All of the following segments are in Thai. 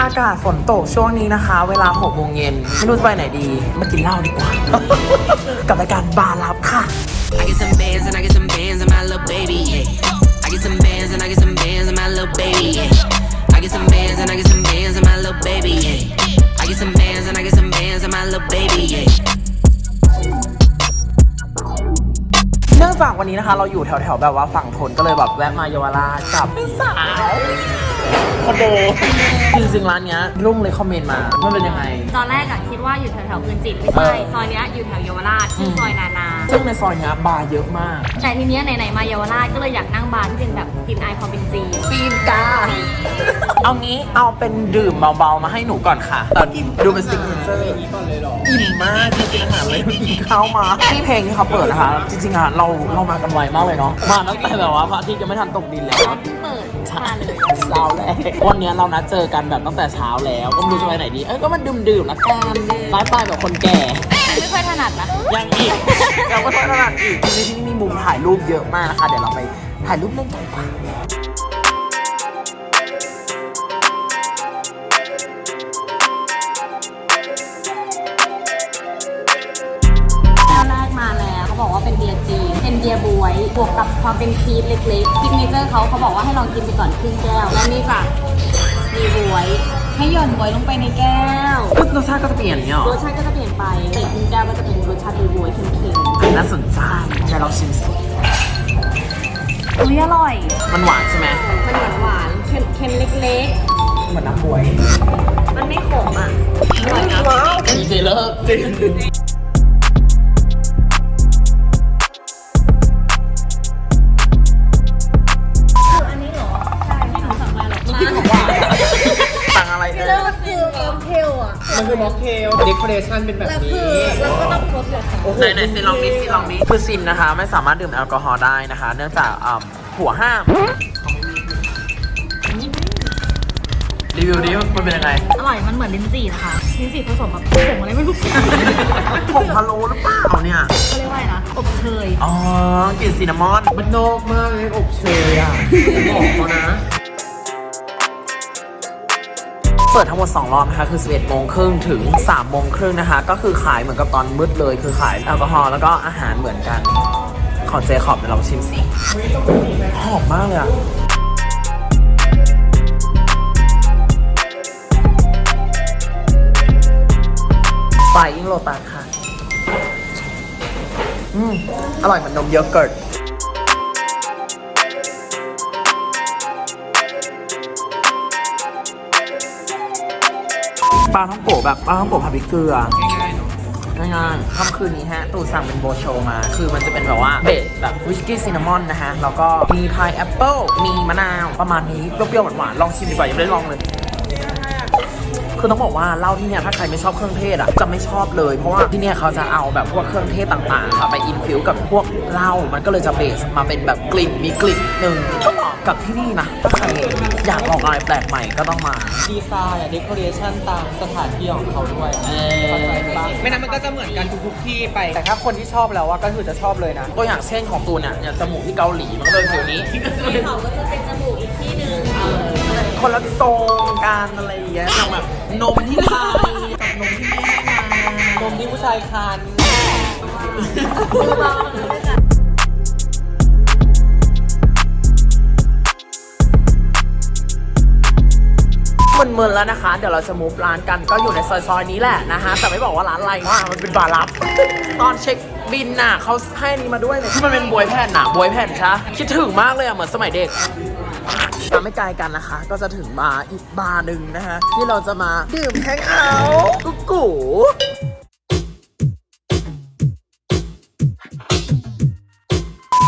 อากาศฝนตกช่วงนี้นะคะ เวลา6โมงเย็นไม่รู้จะไปไหนดี มากินเหล้าดีกว่า กับรายการบาร์ลับค่ะ I get some bands and I get some bands and my little baby, yeah. I get some bands and I get some bands and my little baby, yeah. I get some bands and I get some bands and my little baby, yeah. I get some bands and I get some bands and my little baby, yeah. เนื่องจากวันนี้นะคะ เราอยู่แถวๆแบบว่าฝั่งทนก็เลยแบบแวะมาเยาวราชกับพี่สาว คอนโดจริงๆร้านเนี้ยรุ่งเลยคอมเมนต์มาว่าเป็นยังไงตอนแรกอะคิดว่าอยู่แถวๆพื้นจิตไม่ใช่เออซอยเนี้ยอยู่แถวเยาวราชชื่อซอยนานา ซึ่งในซอยเนี้ยบาร์เยอะมาก แต่ทีเนี้ยไหนๆมาเยาวราชก็เลยอยากนั่งบาร์ที่เป็นแบบกลินอายความเป็นจีนซีนกาเอางี้เอาเป็นดื่มเบาๆมาให้หนูก่อนค่ะแต่ดูเป็นซิกเนเจอร์อิ่มมากจริงๆค่ะเลยกินข้าวมาที่เพลงที่เขาเปิดนะคะ จริงๆอะเราเรามากันไวมากเลยเนาะมาตั้งแต่แบบว่าพระอาทิตย์ยังไม่ทันตกดินแล้ว ร้านที่เปิดมาเลยเช้าแล้ววันเนี้ยเรานัดเจอกันแบบตั้งแต่เช้าแล้ว ก็ไม่รู้จะไปไหนดี เอ้ยก็มาดื่มดื่มๆละกันไลฟ์สไตล์แบบคนแก่ ไม่ค่อยถนัดนะ ยังอีกเราก็ต้องตลาดอีกที่นี่ที่นี่มีมุมถ่ายรูปเยอะมากนะคะ เดี๋ยวเราไปถ่ายรูปเล่นกันดีกว่าแก้วแรกมาแล้วเขาบอกว่าเป็นเบียร์จีนเป็นเบียร์บวย บวกกับความเป็นครีมเล็กๆซิกเนเจอร์เขาเขาบอกว่าให้ลองกินไปก่อนครึ่งแก้ว และนี่ค่ะมีบวย ให้หย่อนบวยลงไปในแก้ว รสชาติก็จะเปลี่ยนเนี่ยหรรอสชาติก็จะเปลี่ยนไปแต่ครึ่งแก้วก็จะเป็นรสชาติบวยๆเค็มน่าสนใจแต่เราชิมสิๆอุ้ยอร่อย มันหวานใช่ไหมมันหวานหวานๆเค็มเค็มเล็กเหมือนน้ำบวยๆ มันไม่ขมอะ อร่อยนะจริงๆเลิกจริง มันคือม็อกเทลเดคอเรชันเป็นแบบแล้วนี้คือแล้วก็ต้องครบเลยค่ะไหนไหนซิลองนี้ซิลองนี้คือซินนะคะ ไม่สามารถดื่มแอลกอฮอล์ได้นะคะ เนื่องจากอ่าหัวห้ามรีวิวดิมันเป็นยังไงอร่อยมันเหมือนลิ้นจี่นะคะลิ้นจี่ผสมกับผงอะไรไม่รู้ผงพะโล้หรือเปล่าเนี่ย เขาเรียกว่าอะไรนะอบเชยอ๋อกลิ่นซินนามอน มันนอกมากเลยอบเชยอะ บอกเขานะ ปิดทั้งหมด 2 รอบนะคะ คือ 11โมงครึ่งถึง 3 โมงครึ่งนะคะ ก็คือขายเหมือนกับตอนมืดเลย คือขายแอลกอฮอล์แล้วก็อาหารเหมือนกัน ขอเจขอบเดี๋ยวลองชิมสิหอมมากเลยอะไฟอิงโลตัสค่ะ อืม อร่อยเหมือนนมโยเกิร์ต ปลาท่องโกะแบบปลาท่องโกะผัดพริกเกลือ ง่ายๆเนาะง่ายๆค่ำคืนนี้ฮะ ตู่สั่งเป็นโบโชมา คือมันจะเป็นแบบว่าเบสแบบวิสกี้ซินนามอนนะฮะ แล้วก็มีพายแอปเปิลมีมะนาว ประมาณนี้ เปรี้ยวๆหวานๆ ลองชิมดีกว่า ยังไม่ได้ลองเลย คือต้องบอกว่าเหล้าที่เนี่ยถ้าใครไม่ชอบเครื่องเทศอะจะไม่ชอบเลยเพราะว่าที่เนี่ยเขาจะเอาแบบพวกเครื่องเทศต่างๆค่ะไปอินฟิวกับพวกเหล้ามันก็เลยจะเบสมาเป็นแบบกลิ่นมีกลิ่นหนึ่งก็เหมาะกับที่นี่นะถ้าใครอยากลองอะไรแปลกใหม่ก็ต้องมา ดีไซน์อะเดคอเรชันตามสถานที่ของเขาด้วยเออเข้าใจปะไม่นั้นมันก็จะเหมือนกันทุกๆที่ไป แต่ถ้าคนที่ชอบแล้วว่าก็คือจะชอบเลยนะตัวอย่างเช่นของตูนเนี่ยอย่างจมูกที่เกาหลีมันก็เลยฟิวนี้เขาก็จะเป็นจมูกอีกที่หนึ่งคนละทรงการอะไรอย่างเงี้ยอย่างแบบ นมที่ไทยกับนมที่ไม่ไทยนมที่ผู้ชายคานมึนๆแล้วนะคะ เดี๋ยวเราจะมูฟร้านกันก็อยู่ในซอยๆนี้แหละนะคะแต่ไม่บอกว่าร้านอะไรว่ามันเป็นบาร์ลับ ตอนเช็คบินน่ะเขาให้อันนี้มาด้วยเนี่ยที่มันเป็นบวยแผ่นน่ะบวยแผ่นใช่คิดถึงมากเลยอะเหมือนสมัยเด็ก ตามไม่ไกลกันนะคะ ก็จะถึงบาร์อีกบาร์หนึ่งนะคะที่เราจะมาดื่มแฮงเอาท์กุ๊กกู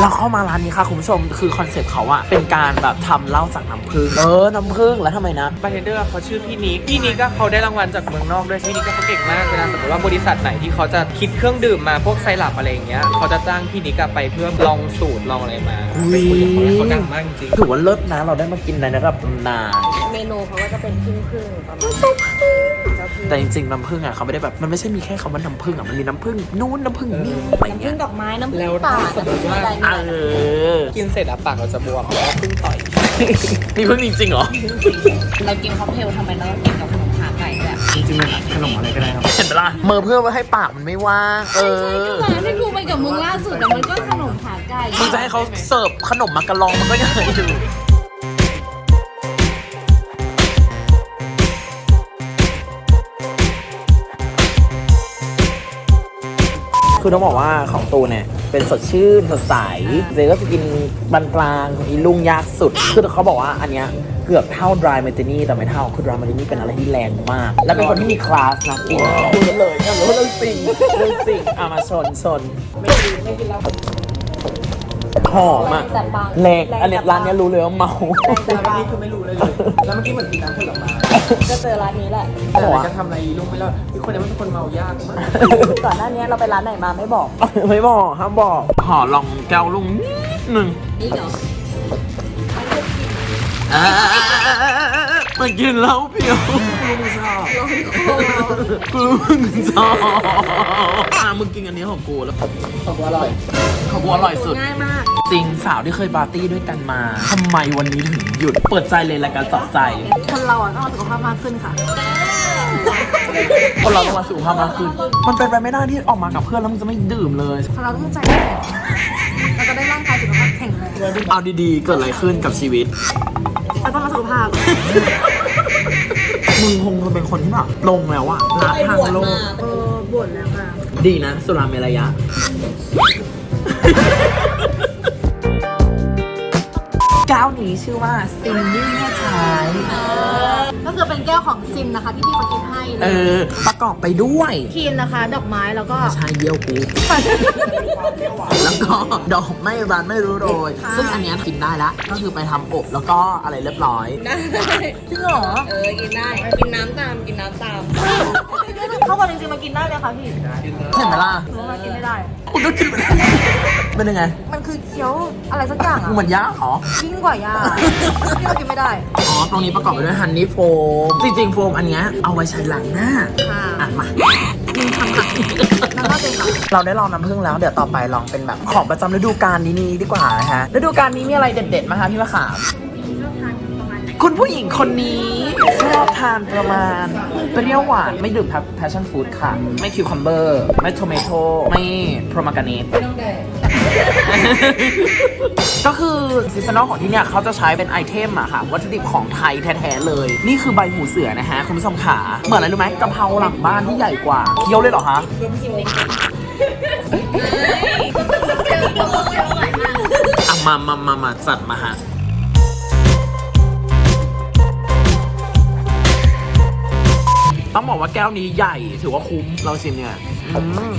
เราเข้ามาร้านนี้ค่ะคุณผู้ชมคือคอนเซ็ปต์เขาอะเป็นการแบบทำเหล้าจากน้ำผึ้งเออน้ำผึ้งแล้วทำไมนะ บาร์เทนเดอร์เขาชื่อพี่นิกพี่นิกก็เขาได้รางวัลจากเมืองนอกด้วยพี่นิกก็เขาเก่งมากเวลาสมมติว่าบริษัทไหนที่เขาจะคิดเครื่องดื่มมาพวกไซรัปอะไรอย่างเงี้ยเขาจะจ้างพี่นิกอะไปเพื่อลองสูตรลองอะไรมาอุ๊ไปยคุยกับเขาแล้วเขาดังมากจริงถือว่าเลิศนะเราได้มากินในระดับตำนาน เมนูเขาก็จะเป็นครึ่งครึ่งๆประมาณเจ้าที่แต่จริงๆน้ำผึ้งอะเขาไม่ได้แบบมันไม่ใช่มีแค่คำว่าน้ำผึ้งอะมันมีน้ำผึ้งนู้นน้ำผึ้งนี่อะไรน้ำเงี้ผึ้ยงดอกไม้น้ำผึ้แล้งวป่าถ้าสมมติว่าอะไรเอเนี่ยอกินเสร็จอะปากเราจะบวมเพราะว่าเพิ่งต่อยนี่เพิ่งจริงๆเหรอเรากินค็อกเทลทำไมเราต้องกินกับขนมขาไก่แบบจริงๆมันขนมอะไรก็ได้ครับเห็นไหมล่ะเมอเพื่อไว้ให้ปากมันไม่ว่างเออร้านที่กูไปกับมึงล่าสุดแต่มันก็ขนมขาไก่มึงจะให้เขาเสิร์ฟขนมมักกะลองมันก็ยังไงอยู่ คือต้องบอกว่าของตูเนี่ยเป็นสดชื่นสดใสเจก็จะกินบานกลางอีลุงยากสุด คือเขาบอกว่าอันเนี้ยเกือบเท่า dry martini แต่ไม่เท่าคือ dry martini เป็นอะไรที่แรงมาก และเป็นคนที่มีคลาสนะกินพูดเลยอะรู้เรื่องจริงเรื่องจริงอะมาชนชนหอมอะแต่บางแรงอันเนี้ยร้านเนี้ยรู้เลยว่าเมาแต่เมื่อกี้คือไม่รู้เลยเลยแล้วเมื่อกี้เหมือนกินน้ำผลไม้ ก็เจอร้านนี้แหละ แต่อะไรจะทำอะไรลุงไม่รอดคือคนนี้มันเป็นคนเมายากมากก่อนหน้านี้เราไปร้านไหนมาไม่บอก ไม่บอกห้ามบอกขอลองแก้วลุงนิดหนึ่งนี่เหรอมันกินแล้วเพียวลุงชอบ กูมึงชอบอะมึงกินอันนี้ของกูแล้วของกูอร่อยของกูอร่อยสุด ง่ายมาก จริงสาวที่เคยปาร์ตี้ด้วยกันมาทำไมวันนี้ถึงหยุดเปิดใจเลยรายการจับใจ คนเราอะต้องเอาสุขภาพมากขึ้นค่ะ คนเราต้องมาสู่ภาพมากขึ้น มันเป็นไปไม่ได้ที่ออกมากับเพื่อนแล้วมึงจะไม่ดื่มเลย คนเราต้องใจแข็งเราจะได้ร่างกายสุขภาพแข็งแรงเอาดีๆ เกิดอะไรขึ้นกับชีวิต เราต้องรักสุขภาพ มึงคงจะเป็นคนที่แบบลงแล้วอะละทางโลกเออบ่นแล้วค่ะ ดีนะ สุราเมรยะ ก้าวนี้ชื่อว่าซินนี่แม่ชายก็คือเป็นแก้วของซินนะคะที่พี่เขากินให้เออ ประกอบไปด้วยคีนนะคะ ดอกไม้แล้วก็ ชายเยี่ยวกูแล้วก็ดอกไม่รันไม่รู้โรยค่ะซึ่งอันเนี้ยกินได้ละก็คือไปทำอบแล้วก็อะไรเรียบร้อย ได้จริงเหรอเออ กินได้ กินน้ำตาม กินน้ำตาม เข้ากันจริงๆมากินได้เลยค่ะพี่เห็นไหมล่ะหนูว่ากินไม่ได้ คุณก็กินไปแล้ว เป็นยังไงมันคือเคี้ยวอะไรสักอย่างอะเหมือนยาเหรอ ยิ่งกว่ายาที่เรากินไม่ได้ อ๋อ ตรงนี้ประกอบไปด้วยฮันนี่โฟม จริงๆ โฟมอันเนี้ยเอาไว้ใช้ล้างหน้า ค่ะอะ มาน้ำว่าเป็นค่ะเราได้ลองน้ำผึ้งแล้ว เดี๋ยวต่อไปลองเป็นแบบของประจำฤดูกาลนี้นี้ดีกว่านะฮะฤดูกาลนี้มีอะไรเด็ดๆไหมคะพี่มะขามคุณผู้หญิงคนนี้ชอบทานประมาณเปรี้ยวหวานไม่ดื่ม passion fruit ค่ะ ไม่คิวคัมเบอร์ ไม่โทเมโตไม่โพรมากาเนต ก็คือซีซันอลของที่เนี่ยเขาจะใช้เป็นไอเทมอะค่ะ วัตถุดิบของไทยแท้ๆเลย นี่คือใบหูเสือนะฮะ คุณผู้ชมขาเหมือนอะไรรู้ไหมกะเพราหลังบ้านที่ใหญ่กว่าเคี้ยวเลยเหรอคะอะมามามามาจัดมาฮะต้องบอกว่าแก้วนี้ใหญ่ถือว่าคุ้มเราชิมเนี่ย อืม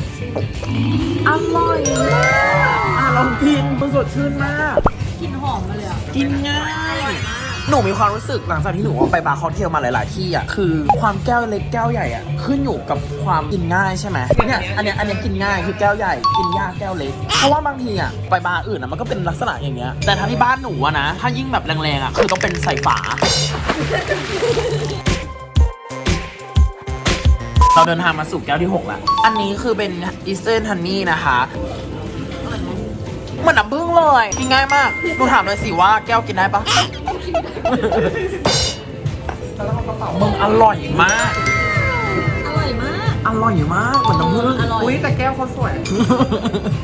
อร่อยมากอะลองกินมันสดชื่นมาก กลินหอมมาเลยอะ กินง่าย หนูมีความรู้สึกหลังจากที่หนูไปบาร์คอเทลมาหลาย ๆ ที่อะคือความแก้วเล็กแก้วใหญ่อะขึ้นอยู่กับความกินง่ายใช่ไหมเนี่ยอันเนี้ยอันเนี้ยกินง่ายคือแก้วใหญ่กินยากแก้วเล็ก เพราะว่าบางทีอะไปบาร์อื่นอะมันก็เป็นลักษณะอย่างเงี้ยแต่ถ้าที่บ้านหนูอะนะ ถ้ายิ่งแบบแรง ๆ อะคือต้องเป็นใส่ฝา เราเดินทางมาสู่แก้วที่6แล้วอันนี้คือเป็น Eastern Honey นะคะเหมือนน้ำผึ้งเลยกินง่ายมากหนูถามเลยสิว่าแก้วกินได้ปะมึงอร่อยมาก อร่อยมาก อร่อยมากเหมือนน้ำผึ้งอร่อย อุ้ยแต่แก้วเขาสวย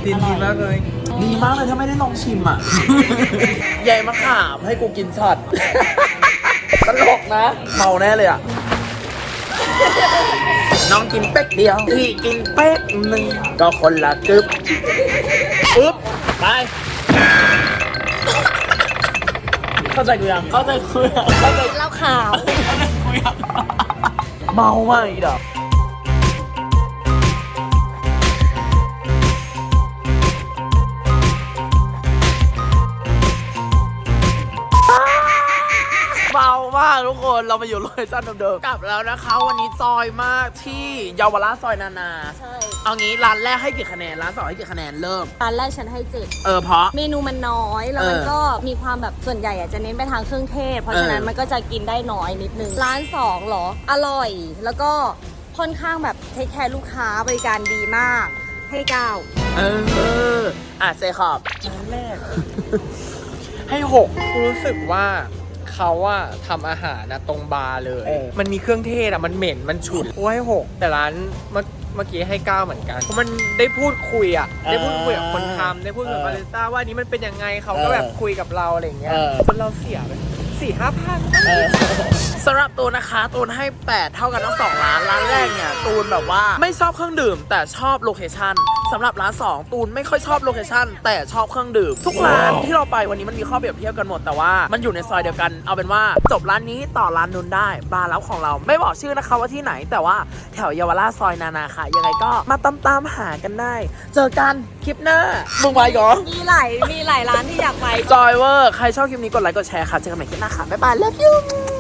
ดีดีมากเลย ดีมากเลยถ้าไม่ได้ลองชิมอะ ใหญ่มะขามให้กูกินช็อตตลกนะเมาแน่เลยอะ น้องกินเป๊กเดียว พี่กินเป๊กหนึ่งก็คนละกึบอึ๊บไปเข้าใจกูยังเข้าใจกูยังเข้าใจเหล้าขาวเข้าใจกูยังเมาไหมอีดอกามากทุกคนเรามาอยู่โลเคชั่นเดิมๆกลับแล้วนะคะ วันนี้จอยมากที่เยาวราชซอยนานาใช่เอางี้ร้านแรกให้กี่คะแนนร้านสองให้กี่คะแนนเริ่ม ร้านแรกฉันให้เจ็ดเออเพราะ เมนูมันน้อยแล้วมันเออก็มีความแบบส่วนใหญ่อะจะเน้นไปทางเครื่องเทศ เพราะเออฉะนั้นมันก็จะกินได้น้อยนิดนึง ร้านสองเหรอ อร่อย แล้วก็ค่อนข้างแบบเทคแคร์ลูกค้าบริการดีมาก ให้เก้าเอออะเจคอบร้านแรก ให้หกกูรู้สึกว่า เขาอะทำอาหารนะตรงบาร์เลย เออ มันมีเครื่องเทศอะมันเหม็นมันฉุนกูให้หกแต่ร้านเมื่อเมื่อกี้ให้เก้าเหมือนกันเพราะมันได้พูดคุยอะได้พูดคุยกับคนทำได้พูดกับบาริสต้าว่าอันนี้มันเป็นยังไงเขาก็แบบคุยกับเราอะไรอย่างเงี้ยจนเราเสียไปสี่ห้าพันสำหรับตูนนะคะตูนให้ 8 เท่ากันทั้งสองร้าน ร้านแรกเนี่ยตูนแบบว่าไม่ชอบเครื่องดื่ม แต่ชอบโลเคชั่นสำหรับร้าน 2 ตูนไม่ค่อยชอบโลเคชั่นแต่ชอบเครื่องดื่ม ทุกร้านที่เราไปวันนี้มันมีข้อเปรียบเทียบกันหมดแต่ว่ามันอยู่ในซอยเดียวกัน เอาเป็นว่าจบร้านนี้ต่อร้านนู้นได้ บาร์แล้วของเราไม่บอกชื่อนะคะว่าที่ไหน แต่ว่าแถวเยาวราชซอยนานาค่ะ ยังไงก็มาตามตามๆหากันได้ เจอกันคลิปหน้ามึงไปก่อนมีหลายมีหลายร้านที่อยากไปจอยเวอร์ใครชอบคลิปนี้กดไลค์กดแชร์ค่ะเจอกันใหม่คลิปหน้าค่ะบ๊ายบาย love you